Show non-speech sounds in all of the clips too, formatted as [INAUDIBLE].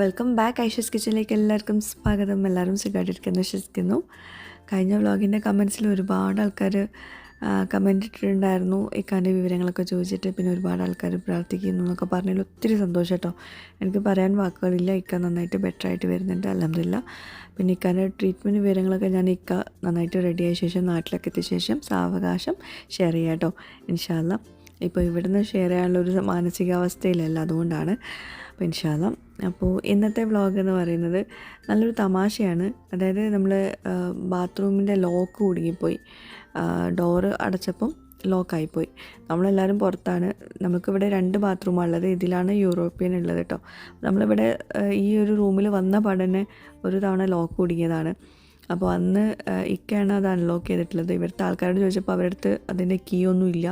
Welcome back Aisha's കിച്ചണിലേക്ക് എല്ലാവർക്കും സ്വാഗതം. എല്ലാവരും സുഖമായിട്ടിരിക്കുന്നു വിശ്വസിക്കുന്നു. കഴിഞ്ഞ വ്ളോഗിന്റെ കമൻസിൽ ഒരുപാട് ആൾക്കാർ കമന്റ് ഇട്ടിട്ടുണ്ടായിരുന്നു. ഇക്കാന്റെ വിവരങ്ങളൊക്കെ ചോദിച്ചിട്ട് പിന്നെ ഒരുപാട് ആൾക്കാർ പ്രാർത്ഥിക്കുന്നു എന്നൊക്കെ പറഞ്ഞതിൽ ഒത്തിരി സന്തോഷം കേട്ടോ എനിക്ക് പറയാൻ വാക്കുകളില്ല ഇക്ക നന്നായിട്ട് ബെറ്റർ ആയിട്ട് വരുന്നുണ്ട് അലഹമില്ല പിന്നെ ഇക്കാന്റെ ട്രീറ്റ്മെന്റ് വിവരങ്ങളൊക്കെ ഞാൻ ഇക്ക നന്നായിട്ട് റെഡിയായ ശേഷം നാട്ടിലൊക്കെ എത്തിയ ശേഷം സാവകാശം ഷെയർ ചെയ്യാം കേട്ടോ ഇൻഷാല്ല ഇപ്പോൾ ഇവിടുന്ന് ഷെയർ ചെയ്യാനുള്ള ഒരു മാനസികാവസ്ഥയിലല്ല അതുകൊണ്ടാണ്. അപ്പോൾ ഇൻഷാല്ല അപ്പോൾ ഇന്നത്തെ വ്ളോഗ് എന്ന് പറയുന്നത് നല്ലൊരു തമാശയാണ്. അതായത് നമ്മൾ ബാത്റൂമിന്റെ ലോക്ക് കുടുങ്ങിപ്പോയി. ഡോറ് അടച്ചപ്പം ലോക്കായിപ്പോയി നമ്മളെല്ലാവരും പുറത്താണ്. നമുക്കിവിടെ രണ്ട് ബാത്റൂമാണ് ഉള്ളത്. ഇതിലാണ് യൂറോപ്യൻ ഉള്ളത് കേട്ടോ നമ്മളിവിടെ ഈ ഒരു റൂമിൽ വന്ന പടനെ ഒരു തവണ ലോക്ക് കുടുങ്ങിയതാണ്. അപ്പോൾ അന്ന് ഇക്കയാണ് അത് അൺലോക്ക് ചെയ്തിട്ടുള്ളത്. ഇവിടുത്തെ ആൾക്കാരോട് ചോദിച്ചപ്പോൾ അവരുടെ അടുത്ത് അതിന്റെ കീ ഒന്നും ഇല്ല.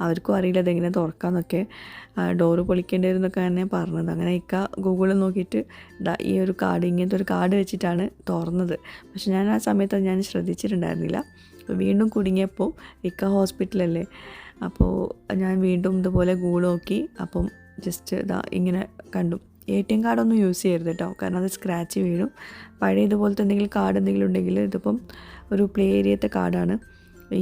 അവർക്കും അറിയില്ല അതെങ്ങനെ തുറക്കാമെന്നൊക്കെ ഡോറ് പൊളിക്കേണ്ടി വരുന്നൊക്കെ തന്നെ പറഞ്ഞത്. അങ്ങനെ ഇക്ക ഗൂഗിളിൽ നോക്കിയിട്ട് ഈ ഒരു കാർഡ് ഇങ്ങനത്തെ ഒരു കാർഡ് വെച്ചിട്ടാണ് തുറന്നത്. പക്ഷെ ഞാൻ ആ സമയത്ത് ഞാൻ ശ്രദ്ധിച്ചിട്ടുണ്ടായിരുന്നില്ല. വീണ്ടും കുടുങ്ങിയപ്പോൾ ഇക്ക ഹോസ്പിറ്റലല്ലേ അപ്പോൾ ഞാൻ വീണ്ടും ഇതുപോലെ ഗൂഗിൾ നോക്കി. അപ്പം ജസ്റ്റ് ഇതാ ഇങ്ങനെ കണ്ടു. എ ടി എം കാർഡൊന്നും യൂസ് ചെയ്യരുത് കേട്ടോ കാരണം അത് സ്ക്രാച്ച് വീഴും. പഴയ ഇതുപോലത്തെ എന്തെങ്കിലും കാർഡ് എന്തെങ്കിലും ഉണ്ടെങ്കിൽ ഇതിപ്പം ഒരു പ്ലേ ഏരിയത്തെ കാർഡാണ്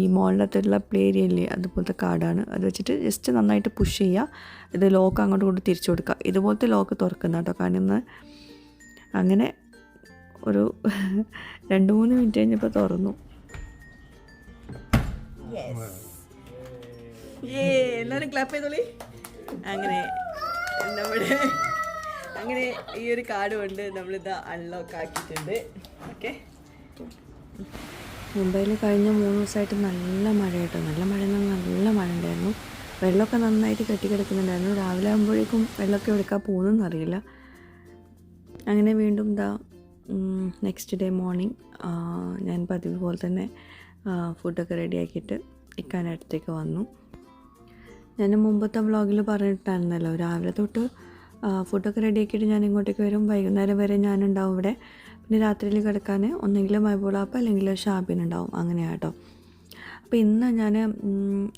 ഈ മോളിനകത്തുള്ള പ്ലേ ഏരിയ ഇല്ലേ അതുപോലത്തെ കാർഡാണ് അത് വെച്ചിട്ട് ജസ്റ്റ് നന്നായിട്ട് പുഷ് ചെയ്യുക. ഇത് ലോക്ക് അങ്ങോട്ട് കൊണ്ട് തിരിച്ചു കൊടുക്കുക. ഇതുപോലത്തെ ലോക്ക് തുറക്കുന്ന കേട്ടോ കാരണം ഇന്ന് അങ്ങനെ ഒരു [LAUGHS] രണ്ട് മൂന്ന് മിനിറ്റ് കഴിഞ്ഞപ്പോൾ തുറന്നു. എല്ലാവരും ക്ലാപ്പ് ചെയ്തോളി. അങ്ങനെ നമ്മുടെ അങ്ങനെ ഈ ഒരു കാർഡ് കൊണ്ട് നമ്മളിത് അൺലോക്ക് ആക്കിയിട്ടുണ്ട്. ഓക്കെ മുംബൈയിൽ കഴിഞ്ഞ മൂന്ന് ദിവസമായിട്ട് നല്ല മഴ കേട്ടോ. നല്ല മഴ നല്ല മഴ ഉണ്ടായിരുന്നു. വെള്ളമൊക്കെ നന്നായിട്ട് കെട്ടിക്കിടക്കുന്നുണ്ടായിരുന്നു. രാവിലെ ആകുമ്പോഴേക്കും വെള്ളമൊക്കെ എടുക്കാൻ പോകുന്നതെന്ന് അങ്ങനെ വീണ്ടും ഇതാ നെക്സ്റ്റ് ഡേ മോർണിംഗ് ഞാൻ പതിവ് പോലെ തന്നെ ഫുഡൊക്കെ റെഡിയാക്കിയിട്ട് ഇക്കാന്റെ അടുത്തേക്ക് വന്നു. ഞാൻ മുമ്പത്തെ വ്ളോഗിൽ പറഞ്ഞിട്ടായിരുന്നല്ലോ രാവിലെ തൊട്ട് ഫുഡൊക്കെ റെഡിയാക്കിയിട്ട് ഞാൻ ഇങ്ങോട്ടേക്ക് വരും. വൈകുന്നേരം വരെ ഞാനുണ്ടാവും ഇവിടെ. പിന്നെ രാത്രിയിൽ കിടക്കാൻ ഒന്നെങ്കിൽ മൈബോളാപ്പ് അല്ലെങ്കിൽ ഷാബിനുണ്ടാവും അങ്ങനെയാണ് കേട്ടോ അപ്പോൾ ഇന്ന് ഞാൻ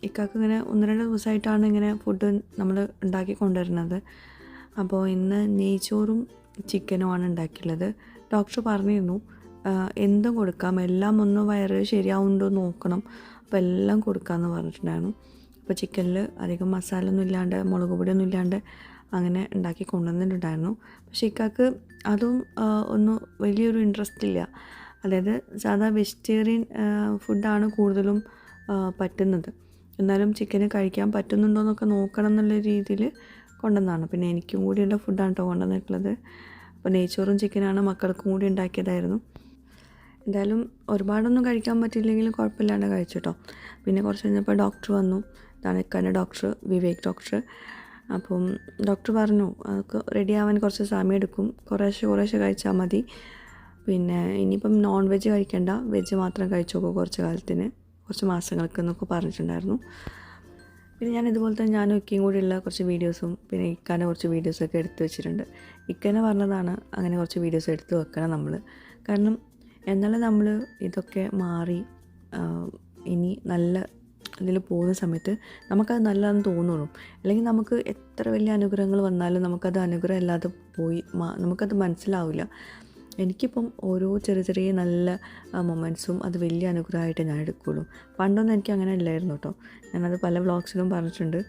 ഇക്കാക്ക് ഇങ്ങനെ ഒന്ന് രണ്ട് ദിവസമായിട്ടാണ് ഇങ്ങനെ ഫുഡ് നമ്മൾ ഉണ്ടാക്കി കൊണ്ടുവരുന്നത്. അപ്പോൾ ഇന്ന് നെയ്ച്ചോറും ചിക്കനുമാണ് ഉണ്ടാക്കിയുള്ളത്. ഡോക്ടർ പറഞ്ഞിരുന്നു എന്തും കൊടുക്കാം. എല്ലാം ഒന്ന് വയറ് ശരിയാവുന്നുണ്ടോ നോക്കണം. അപ്പോൾ എല്ലാം കൊടുക്കാമെന്ന് പറഞ്ഞിട്ടുണ്ടായിരുന്നു. അപ്പോൾ ചിക്കനിൽ അധികം മസാല ഒന്നും ഇല്ലാണ്ട് മുളക് പൊടിയൊന്നും ഇല്ലാണ്ട് അങ്ങനെ ഉണ്ടാക്കി കൊണ്ടുവന്നിട്ടുണ്ടായിരുന്നു. പക്ഷേ ഇക്കാക്ക് അതും ഒന്നും വലിയൊരു ഇൻട്രസ്റ്റ് ഇല്ല. അതായത് സാധാ വെജിറ്റേറിയൻ ഫുഡാണ് കൂടുതലും പറ്റുന്നത്. എന്നാലും ചിക്കന് കഴിക്കാൻ പറ്റുന്നുണ്ടോ എന്നൊക്കെ നോക്കണം എന്നുള്ള രീതിയിൽ കൊണ്ടുവന്നതാണ്. പിന്നെ എനിക്കും കൂടിയുള്ള ഫുഡാണ് കേട്ടോ കൊണ്ടുവന്നിട്ടുള്ളത്. അപ്പോൾ നെയ്ച്ചോറും ചിക്കനാണ് മക്കൾക്കും കൂടി ഉണ്ടാക്കിയതായിരുന്നു. എന്തായാലും ഒരുപാടൊന്നും കഴിക്കാൻ പറ്റിയില്ലെങ്കിലും കുഴപ്പമില്ലാണ്ട് കഴിച്ചു കേട്ടോ പിന്നെ കുറച്ച് കഴിഞ്ഞപ്പോൾ ഡോക്ടർ വന്നു. ഇതാണ് ഇക്കാന്റെ ഡോക്ടർ വിവേക് ഡോക്ടർ അപ്പം ഡോക്ടർ പറഞ്ഞു അതൊക്കെ റെഡി ആവാൻ കുറച്ച് സമയം എടുക്കും കുറേശ്ശെ കുറേശ്ശെ കഴിച്ചാൽ മതി. പിന്നെ ഇനിയിപ്പം നോൺ വെജ് കഴിക്കണ്ട. വെജ് മാത്രം കഴിച്ചു നോക്കൂ കുറച്ച് കാലത്തിന്. കുറച്ച് മാസങ്ങൾക്ക് എന്നൊക്കെ പറഞ്ഞിട്ടുണ്ടായിരുന്നു. പിന്നെ ഞാൻ ഇതുപോലെ തന്നെ ഞാനും ഇക്കയും കൂടിയുള്ള കുറച്ച് വീഡിയോസും പിന്നെ ഇക്കാന്റെ കുറച്ച് വീഡിയോസൊക്കെ എടുത്തു വെച്ചിട്ടുണ്ട്. ഇക്കനെ പറഞ്ഞതാണ് അങ്ങനെ കുറച്ച് വീഡിയോസ് എടുത്ത് വെക്കണം നമ്മൾ കാരണം എന്നാലും നമ്മൾ ഇതൊക്കെ മാറി ഇനി നല്ല ഇതിൽ പോകുന്ന സമയത്ത് നമുക്കത് നല്ലതെന്ന് തോന്നുള്ളൂ. അല്ലെങ്കിൽ നമുക്ക് എത്ര വലിയ അനുഗ്രഹങ്ങൾ വന്നാലും നമുക്കത് അനുഗ്രഹം അല്ലാതെ പോയി നമുക്കത് മനസ്സിലാവില്ല. എനിക്കിപ്പം ഓരോ ചെറിയ ചെറിയ നല്ല മൊമെന്റ്സും അത് വലിയ അനുഗ്രഹമായിട്ട് ഞാൻ എടുക്കുകയുള്ളൂ. പണ്ടൊന്നും എനിക്ക് അങ്ങനെ ഇല്ലായിരുന്നു കേട്ടോ. ഞാനത് പല വ്ളോഗ്സിലും പറഞ്ഞിട്ടുണ്ട്.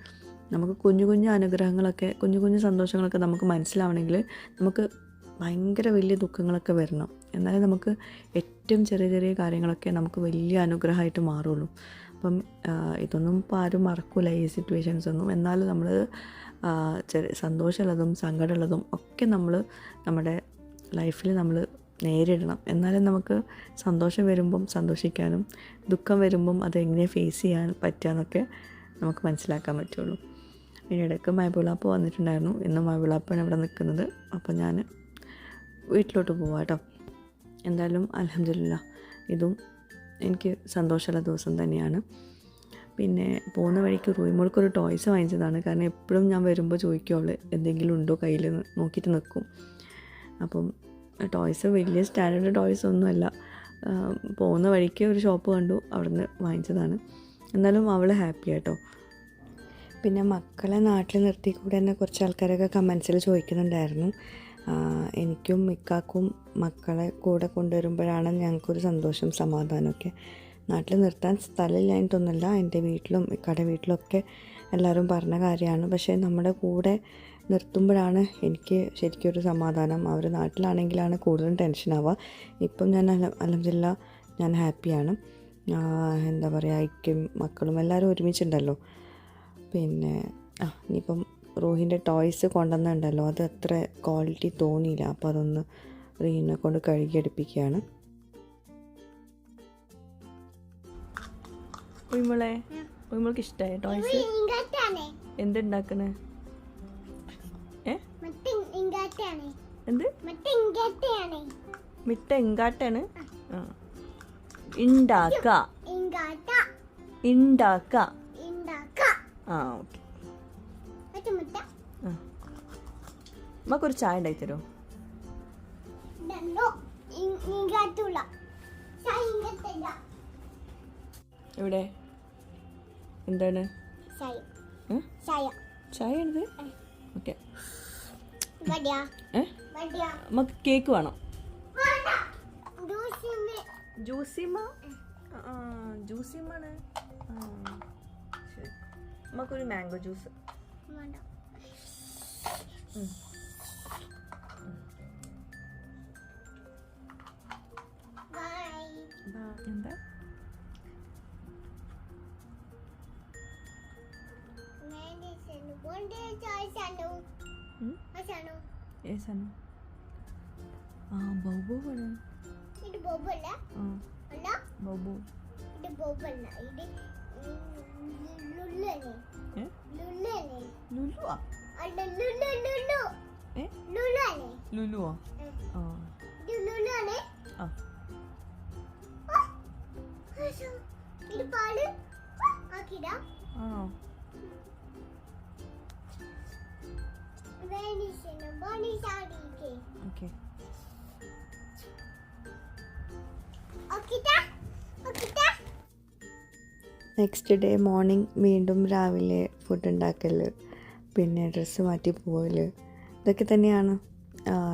നമുക്ക് കുഞ്ഞു കുഞ്ഞു അനുഗ്രഹങ്ങളൊക്കെ കുഞ്ഞു കുഞ്ഞു സന്തോഷങ്ങളൊക്കെ നമുക്ക് മനസ്സിലാവണമെങ്കിൽ നമുക്ക് ഭയങ്കര വലിയ ദുഃഖങ്ങളൊക്കെ വരണം. എന്നാലേ നമുക്ക് ഏറ്റവും ചെറിയ ചെറിയ കാര്യങ്ങളൊക്കെ നമുക്ക് വലിയ അനുഗ്രഹമായിട്ട് മാറുള്ളൂ അപ്പം ഇതൊന്നും ഇപ്പോൾ ആരും മറക്കില്ല ഈ സിറ്റുവേഷൻസ് ഒന്നും. എന്നാലും നമ്മൾ ചെറിയ സന്തോഷമുള്ളതും സങ്കടമുള്ളതും ഒക്കെ നമ്മൾ നമ്മുടെ ലൈഫിൽ നമ്മൾ നേരിടണം. എന്നാലും നമുക്ക് സന്തോഷം വരുമ്പം സന്തോഷിക്കാനും ദുഃഖം വരുമ്പം അതെങ്ങനെ ഫേസ് ചെയ്യാൻ പറ്റുകയെന്നൊക്കെ നമുക്ക് മനസ്സിലാക്കാൻ പറ്റുള്ളൂ. ഇതിനിടയ്ക്ക് മൈബിളാപ്പ് വന്നിട്ടുണ്ടായിരുന്നു. ഇന്ന് മൈബിളാപ്പാണ് ഇവിടെ നിൽക്കുന്നത്. അപ്പോൾ ഞാൻ വീട്ടിലോട്ട് പോവാം കേട്ടോ. എന്തായാലും അലഹമില്ല ഇതും എനിക്ക് സന്തോഷമുള്ള ദിവസം തന്നെയാണ്. പിന്നെ പോകുന്ന വഴിക്ക് റൂമിൾക്ക് ഒരു ടോയ്സ് വാങ്ങിച്ചതാണ്. കാരണം എപ്പോഴും ഞാൻ വരുമ്പോൾ ചോദിക്കും അവൾ എന്തെങ്കിലും ഉണ്ടോ കയ്യിൽ നോക്കിയിട്ട് നിൽക്കും. അപ്പം ടോയ്സ് വലിയ സ്റ്റാൻഡേർഡ് ടോയ്സ് ഒന്നുമല്ല. പോകുന്ന വഴിക്ക് ഒരു ഷോപ്പ് കണ്ടു അവിടുന്ന് വാങ്ങിച്ചതാണ്. എന്നാലും അവൾ ഹാപ്പി ആട്ടോ. പിന്നെ മക്കളെ നാട്ടിൽ നിർത്തി കൂടെ തന്നെ കുറച്ച് ആൾക്കാരൊക്കെ കമൻസിൽ ചോദിക്കുന്നുണ്ടായിരുന്നു. എനിക്കും ഇക്കാക്കും മക്കളെ കൂടെ കൊണ്ടുവരുമ്പോഴാണ് ഞങ്ങൾക്കൊരു സന്തോഷം സമാധാനമൊക്കെ. നാട്ടിൽ നിർത്താൻ സ്ഥലമില്ലായിട്ടൊന്നുമല്ല എന്റെ വീട്ടിലും ഇക്കടെ വീട്ടിലൊക്കെ എല്ലാവരും പറഞ്ഞ കാര്യമാണ്. പക്ഷേ നമ്മുടെ കൂടെ നിർത്തുമ്പോഴാണ് എനിക്ക് ശരിക്കും ഒരു സമാധാനം. അവർ നാട്ടിലാണെങ്കിലാണ് കൂടുതലും ടെൻഷനാവുക ഇപ്പം ഞാൻ അല അലഹമില്ല ഞാൻ ഹാപ്പിയാണ് എന്താ പറയുക ഐക്യം മക്കളും എല്ലാവരും ഒരുമിച്ചുണ്ടല്ലോ. പിന്നെ ആ ഇനിയിപ്പം റൂഹിന്റെ ടോയ്സ് കൊണ്ടുവന്നുണ്ടല്ലോ അത് അത്ര ക്വാളിറ്റി തോന്നിയില്ല. അപ്പോൾ അതൊന്ന് റീനെ കൊണ്ട് കഴുകിയെടുപ്പിക്കുകയാണ് ഉയ്മളെ ഉയ്മൾക്ക് ഇഷ്ടമായി ടോയ്സ്? എന്തുണ്ടാക്കണേ? എന്ത്? മിട്ട എങ്കാട്ടാണ് ഉണ്ടാക്ക ഉണ്ടാക്ക ആ ഓക്കെ. നമുക്കൊരു ചായ ഉണ്ടാക്കി തരുമോ ഇവിടെ എന്താണ്? ചായ. ഏ? ചായ. ചായ ഉണ്ട് ഓക്കെ. നമുക്ക് കേക്ക് വേണം. വേണ്ട. ജ്യൂസിമ്മ? ജ്യൂസിമ ആ ജ്യൂസിമാണ് ശരി. നമുക്കൊരു മാംഗോ ജ്യൂസ്. വേണ്ട. എന്താ? ആശാണോ ഏസാണ് ആ ബൗബോ ആണ് ഇത് ബോബല്ല ആ. അല്ല. ബൗബോ. ഇത് ബോബല്ല ഇത് ലുല്ലനെ ഏ? ലുല്ലനെ ലുലുവാ? അല്ല ലുലു ലുല്ലു ഏ? അല്ലേ? ലുലുവാ? ആ. ഇത് ആ. നെക്സ്റ്റ് ഡേ മോർണിംഗ് വീണ്ടും രാവിലെ ഫുഡ് ഉണ്ടാക്കൽ പിന്നെ ഡ്രസ്സ് മാറ്റി പോകൽ ഇതൊക്കെ തന്നെയാണ്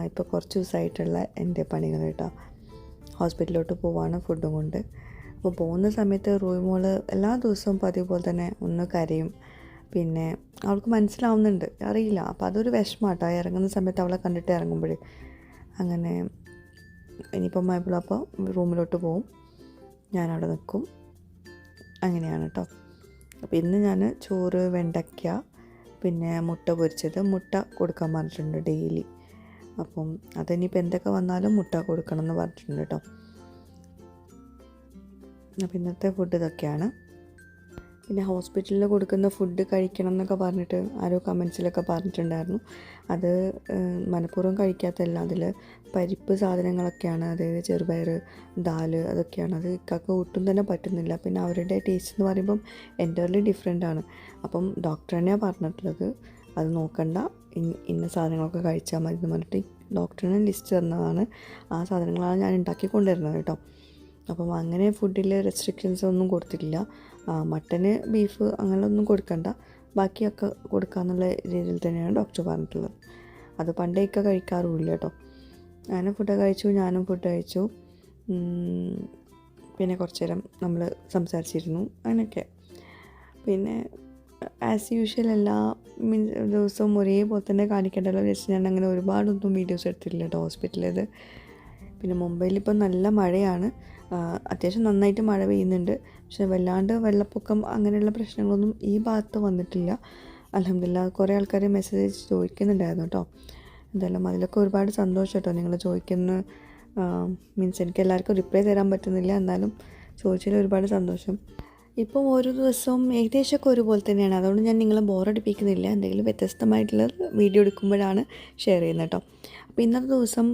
ഇപ്പോൾ കുറച്ച് ദിവസമായിട്ടുള്ള എന്റെ പണികൾ കേട്ടോ. ഹോസ്പിറ്റലിലോട്ട് പോവാണ് ഫുഡും കൊണ്ട്. അപ്പോൾ പോകുന്ന സമയത്ത് റൂമോൾ എല്ലാ ദിവസവും പതിവ് പോലെ തന്നെ ഒന്ന് കരയും. പിന്നെ അവൾക്ക് മനസ്സിലാവുന്നുണ്ട്. അറിയില്ല. അപ്പോൾ അതൊരു വിഷമാട്ടോ ഇറങ്ങുന്ന സമയത്ത് അവളെ കണ്ടിട്ട് ഇറങ്ങുമ്പോൾ അങ്ങനെ ഇനിയിപ്പം മൈബിളപ്പോൾ റൂമിലോട്ട് പോവും. ഞാനവിടെ നിൽക്കും. അങ്ങനെയാണ് കേട്ടോ. അപ്പോൾ ഇന്ന് ഞാൻ ചോറ് വെണ്ടയ്ക്ക പിന്നെ മുട്ട പൊരിച്ചത്. മുട്ട കൊടുക്കാൻ പറഞ്ഞിട്ടുണ്ട് ഡെയിലി. അപ്പം അതിനിപ്പോൾ എന്തൊക്കെ വന്നാലും മുട്ട കൊടുക്കണം എന്ന് പറഞ്ഞിട്ടുണ്ട് കേട്ടോ. അപ്പോൾ ഇന്നത്തെ ഫുഡ് ഇതൊക്കെയാണ്. പിന്നെ ഹോസ്പിറ്റലിൽ കൊടുക്കുന്ന ഫുഡ് കഴിക്കണം എന്നൊക്കെ പറഞ്ഞിട്ട് ആരോ കമൻസിലൊക്കെ പറഞ്ഞിട്ടുണ്ടായിരുന്നു. അത് മനഃപൂർവം കഴിക്കാത്തല്ല അതിൽ പരിപ്പ് സാധനങ്ങളൊക്കെയാണ്. അതായത് ചെറുപയർ ദാൽ അതൊക്കെയാണ്. അത് ഇക്കാക്ക് ഒട്ടും തന്നെ പറ്റുന്നില്ല. പിന്നെ അവരുടെ ടേസ്റ്റ് എന്ന് പറയുമ്പം എന്റർലി ഡിഫറെന്റ് ആണ്. അപ്പം ഡോക്ടർ തന്നെയാണ് പറഞ്ഞിട്ടുള്ളത്. അത് നോക്കണ്ട. ഇന്ന സാധനങ്ങളൊക്കെ കഴിച്ചാൽ മതി എന്ന് പറഞ്ഞിട്ട് ഡോക്ടറിന് ലിസ്റ്റ് തന്നതാണ്. ആ സാധനങ്ങളാണ് ഞാൻ ഉണ്ടാക്കി കൊണ്ടുവരുന്നത് കേട്ടോ. അപ്പം അങ്ങനെ ഫുഡിൽ റെസ്ട്രിക്ഷൻസ് ഒന്നും കൊടുത്തിട്ടില്ല. മട്ടന് ബീഫ് അങ്ങനെയൊന്നും കൊടുക്കണ്ട. ബാക്കിയൊക്കെ കൊടുക്കാമെന്നുള്ള രീതിയിൽ തന്നെയാണ് ഡോക്ടർ പറഞ്ഞിട്ടുള്ളത്. അത് പണ്ടേയൊക്കെ കഴിക്കാറുമില്ല കേട്ടോ. ഞാനും ഫുഡ് കഴിച്ചു ഞാനും ഫുഡ് കഴിച്ചു. പിന്നെ കുറച്ച് നേരം നമ്മൾ സംസാരിച്ചിരുന്നു. അങ്ങനെയൊക്കെ. പിന്നെ ആസ് യൂഷ്വൽ എല്ലാ മീൻസ് ദിവസവും ഒരേപോലെ തന്നെ കാണിക്കേണ്ടല്ലോ വെച്ച് ഞാൻ അങ്ങനെ ഒരുപാടൊന്നും വീഡിയോസ് എടുത്തിട്ടില്ല കേട്ടോ ഹോസ്പിറ്റലിൽ പിന്നെ മുംബൈയിൽ ഇപ്പം നല്ല മഴയാണ്. അത്യാവശ്യം നന്നായിട്ട് മഴ പെയ്യുന്നുണ്ട്. പക്ഷേ വല്ലാണ്ട് വെള്ളപ്പൊക്കം അങ്ങനെയുള്ള പ്രശ്നങ്ങളൊന്നും ഈ ഭാഗത്ത് വന്നിട്ടില്ല. അലഹമില്ല കുറേ ആൾക്കാർ മെസ്സേജ് അയച്ച് ചോദിക്കുന്നുണ്ടായിരുന്നു കേട്ടോ എന്തായാലും അതിലൊക്കെ ഒരുപാട് സന്തോഷം കേട്ടോ നിങ്ങൾ ചോദിക്കുന്ന മീൻസ് എനിക്ക് എല്ലാവർക്കും റിപ്ലൈ തരാൻ പറ്റുന്നില്ല. എന്നാലും ചോദിച്ചതിൽ ഒരുപാട് സന്തോഷം. ഇപ്പം ഓരോ ദിവസവും ഏകദേശമൊക്കെ ഒരുപോലെ തന്നെയാണ്. അതുകൊണ്ട് ഞാൻ നിങ്ങളെ ബോറടിപ്പിക്കുന്നില്ല എന്തെങ്കിലും വ്യത്യസ്തമായിട്ടുള്ള വീഡിയോ എടുക്കുമ്പോഴാണ് ഷെയർ ചെയ്യുന്നത് കേട്ടോ അപ്പോൾ ഇന്നത്തെ ദിവസം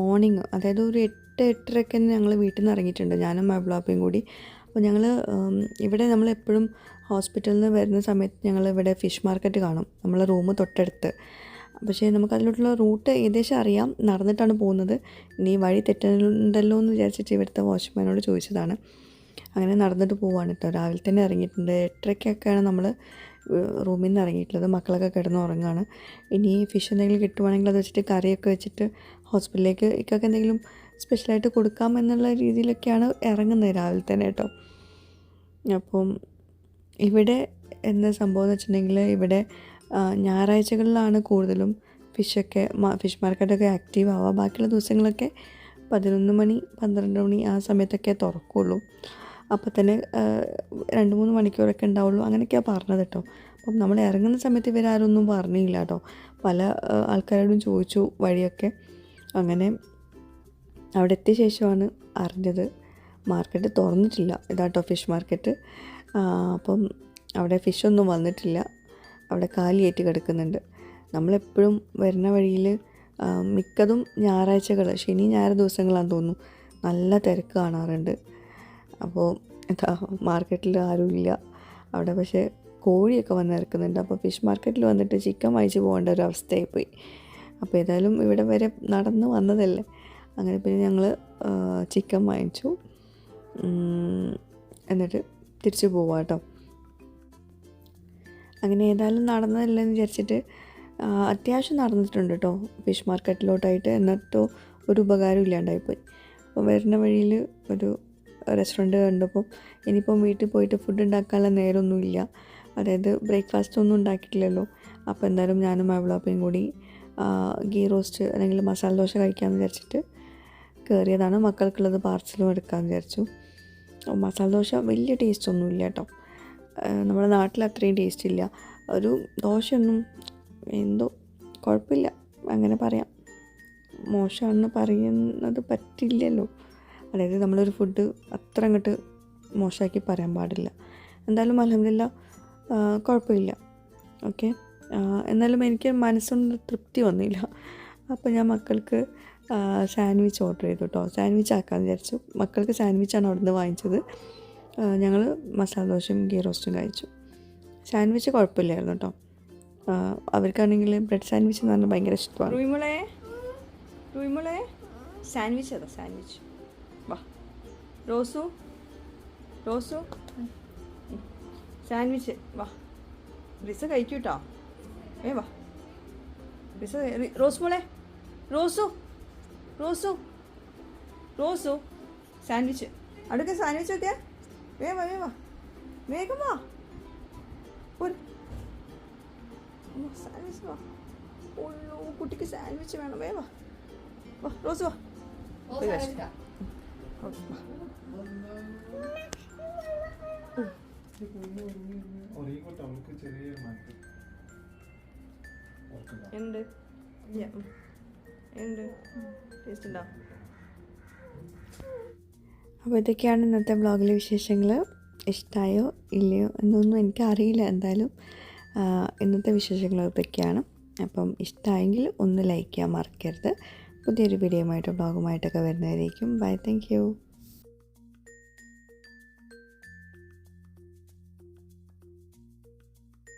മോർണിംഗ് അതായത് ഒരു എട്ട് എട്ടരയ്ക്ക് ഞങ്ങൾ വീട്ടിൽ നിന്ന് ഇറങ്ങിയിട്ടുണ്ട് ഞാനും മൈബ്ലാപ്പയും കൂടി. അപ്പോൾ ഞങ്ങൾ ഇവിടെ നമ്മൾ എപ്പോഴും ഹോസ്പിറ്റലിൽ നിന്ന് വരുന്ന സമയത്ത് ഞങ്ങൾ ഇവിടെ ഫിഷ് മാർക്കറ്റ് കാണും. നമ്മളെ റൂം തൊട്ടടുത്ത്. പക്ഷേ നമുക്ക് അതിലോട്ടുള്ള റൂട്ട് ഏകദേശം അറിയാം. നടന്നിട്ടാണ് പോകുന്നത്. ഇനി വഴി തെറ്റുണ്ടല്ലോ എന്ന് വിചാരിച്ചിട്ട് ഇവിടുത്തെ വാച്ച്മാനോട് ചോദിച്ചതാണ്. അങ്ങനെ നടന്നിട്ട് പോവാണ് കേട്ടോ രാവിലെ തന്നെ ഇറങ്ങിയിട്ടുണ്ട് എട്ടരയ്ക്കൊക്കെയാണ് നമ്മൾ റൂമിൽ നിന്ന് ഇറങ്ങിയിട്ടുള്ളത് മക്കളൊക്കെ കിടന്ന് ഉറങ്ങുകയാണ് ഇനി ഫിഷ് എന്തെങ്കിലും കിട്ടുവാണെങ്കിൽ അത് വെച്ചിട്ട് കറിയൊക്കെ വെച്ചിട്ട് ഹോസ്പിറ്റലിലേക്ക് ഇക്കൊക്കെ എന്തെങ്കിലും സ്പെഷ്യലായിട്ട് കൊടുക്കാം എന്നുള്ള രീതിയിലൊക്കെയാണ് ഇറങ്ങുന്നത് രാവിലെ തന്നെ കേട്ടോ. അപ്പം ഇവിടെ എന്താ സംഭവം എന്ന് വെച്ചിട്ടുണ്ടെങ്കിൽ ഇവിടെ ഞായറാഴ്ചകളിലാണ് കൂടുതലും ഫിഷൊക്കെ ഫിഷ് മാർക്കറ്റൊക്കെ ആക്റ്റീവ് ആവുക. ബാക്കിയുള്ള ദിവസങ്ങളൊക്കെ പതിനൊന്ന് മണി പന്ത്രണ്ട് മണി ആ സമയത്തൊക്കെ തുറക്കുള്ളൂ. അപ്പോൾ തന്നെ രണ്ട് മൂന്ന് മണിക്കൂറൊക്കെ ഉണ്ടാവുള്ളൂ. അങ്ങനെയൊക്കെയാണ് പറഞ്ഞത് കേട്ടോ. അപ്പം നമ്മൾ ഇറങ്ങുന്ന സമയത്ത് ഇവരാരൊന്നും പറഞ്ഞില്ല കേട്ടോ. പല ആൾക്കാരോടും ചോദിച്ചു വഴിയൊക്കെ. അങ്ങനെ അവിടെ എത്തിയ ശേഷമാണ് അറിഞ്ഞത്. മാർക്കറ്റ് തുറന്നിട്ടില്ല. ഇതാട്ടോ ഫിഷ് മാർക്കറ്റ് അപ്പം അവിടെ ഫിഷൊന്നും വന്നിട്ടില്ല. അവിടെ കാലിയായിട്ട് കിടക്കുന്നുണ്ട്. നമ്മളെപ്പോഴും വരുന്ന വഴിയിൽ മിക്കതും ഞായറാഴ്ചകൾ ശനി ഞായർ ദിവസങ്ങളാണെന്ന് തോന്നുന്നു. നല്ല തിരക്ക് കാണാറുണ്ട്. അപ്പോൾ എന്താ മാർക്കറ്റിൽ ആരുമില്ല. അവിടെ പക്ഷേ കോഴിയൊക്കെ വന്ന് ഇറക്കുന്നുണ്ട്. അപ്പോൾ ഫിഷ് മാർക്കറ്റിൽ വന്നിട്ട് ചിക്കൻ വാങ്ങിച്ച് പോകേണ്ട ഒരു അവസ്ഥയായി പോയി. അപ്പോൾ ഏതായാലും ഇവിടെ വരെ നടന്ന് വന്നതല്ലേ? അങ്ങനെ പിന്നെ ഞങ്ങൾ ചിക്കൻ വാങ്ങിച്ചു. എന്നിട്ട് തിരിച്ചു പോവാം കേട്ടോ അങ്ങനെ ഏതായാലും നടന്നതല്ലെന്ന് വിചാരിച്ചിട്ട് അത്യാവശ്യം നടന്നിട്ടുണ്ട് കേട്ടോ ഫിഷ് മാർക്കറ്റിലോട്ടായിട്ട് എന്നിട്ടോ ഒരു ഉപകാരം ഇല്ലാണ്ടായിപ്പോയി അപ്പോൾ വരുന്ന വഴിയിൽ ഒരു റെസ്റ്റോറന്റ് കണ്ടപ്പോൾ ഇനിയിപ്പം വീട്ടിൽ പോയിട്ട് ഫുഡ് ഉണ്ടാക്കാനുള്ള നേരമൊന്നുമില്ല അതായത് ബ്രേക്ക്ഫാസ്റ്റ് ഒന്നും ഉണ്ടാക്കിയിട്ടില്ലല്ലോ. അപ്പോൾ എന്തായാലും ഞാനും അവളപ്പയും കൂടി ഗീ റോസ്റ്റ് അല്ലെങ്കിൽ മസാല ദോശ കഴിക്കാമെന്ന് വിചാരിച്ചിട്ട് കയറിയതാണ്. മക്കൾക്കുള്ളത് പാർസലും എടുക്കാമെന്ന് വിചാരിച്ചു. മസാല ദോശ വലിയ ടേസ്റ്റ് ഒന്നുമില്ല കേട്ടോ. നമ്മുടെ നാട്ടിൽ അത്രയും ടേസ്റ്റ് ഇല്ല. ഒരു ദോശയൊന്നും എന്തോ കുഴപ്പമില്ല. അങ്ങനെ പറയാം. മോശമാണെന്ന് പറയുന്നത് പറ്റില്ലല്ലോ. അതായത് നമ്മളൊരു ഫുഡ് അത്ര അങ്ങോട്ട് മോശമാക്കി പറയാൻ പാടില്ല. എന്തായാലും അലഹമില്ല കുഴപ്പമില്ല. ഓക്കെ എന്നാലും എനിക്ക് മനസ്സൊന്നും തൃപ്തി വന്നില്ല. അപ്പോൾ ഞാൻ മക്കൾക്ക് സാൻഡ്വിച്ച് ഓർഡർ ചെയ്തു കേട്ടോ സാൻഡ്വിച്ച് ആക്കാമെന്ന് വിചാരിച്ചു. മക്കൾക്ക് സാൻഡ്വിച്ചാണ് അവിടുന്ന് വാങ്ങിച്ചത്. ഞങ്ങൾ മസാല ദോശയും ഗീ റോസ്റ്റും കഴിച്ചു. സാൻഡ്വിച്ച് കുഴപ്പമില്ലായിരുന്നു കേട്ടോ അവർക്കാണെങ്കിൽ ബ്രെഡ് സാൻഡ്വിച്ച് എന്ന് പറഞ്ഞാൽ ഭയങ്കര ഇഷ്ടമാണ്. റൂയിമോളെ റൂയിമോളെ സാൻഡ്വിച്ച് അതാ സാൻഡ്വിച്ച്? വാ. റോസു റോസു. സാൻഡ്വിച്ച് വാ. റിസ കഴിക്കൂട്ടോ ഏ വാ. റിസ റോസ് മോളെ റോസു. റോസു റോസു സാൻഡ്വിച്ച്. അടുക്ക സാൻഡ്വിച്ച് ഒക്കെ വേവ വേവ വേഗം വാ. ഒരു സാൻഡ്വിച്ച് വാ. ഉള്ളൂ കുട്ടിക്ക് സാൻഡ്വിച്ച് വേണം. വേവ വാ. റോസു വാ. ഒരു കഷ്ണം. ഓ, വാ. ഒരേക്കോട്ടെ അവൾക്ക് ചെറിയ മാറ്റം ഓർക്കണ്ട ഉണ്ട്. അപ്പോൾ ഇതൊക്കെയാണ് ഇന്നത്തെ വ്ളോഗിലെ വിശേഷങ്ങൾ. ഇഷ്ടമായോ ഇല്ലയോ എന്നൊന്നും എനിക്കറിയില്ല. എന്തായാലും ഇന്നത്തെ വിശേഷങ്ങൾ ഇതൊക്കെയാണ്. അപ്പം ഇഷ്ടമായെങ്കിൽ ഒന്ന് ലൈക്ക് ചെയ്യാൻ മറക്കരുത്. പുതിയൊരു വീഡിയോ ആയിട്ടോ വ്ളോഗുമായിട്ടൊക്കെ വരുന്നതായിരിക്കും ബൈ താങ്ക്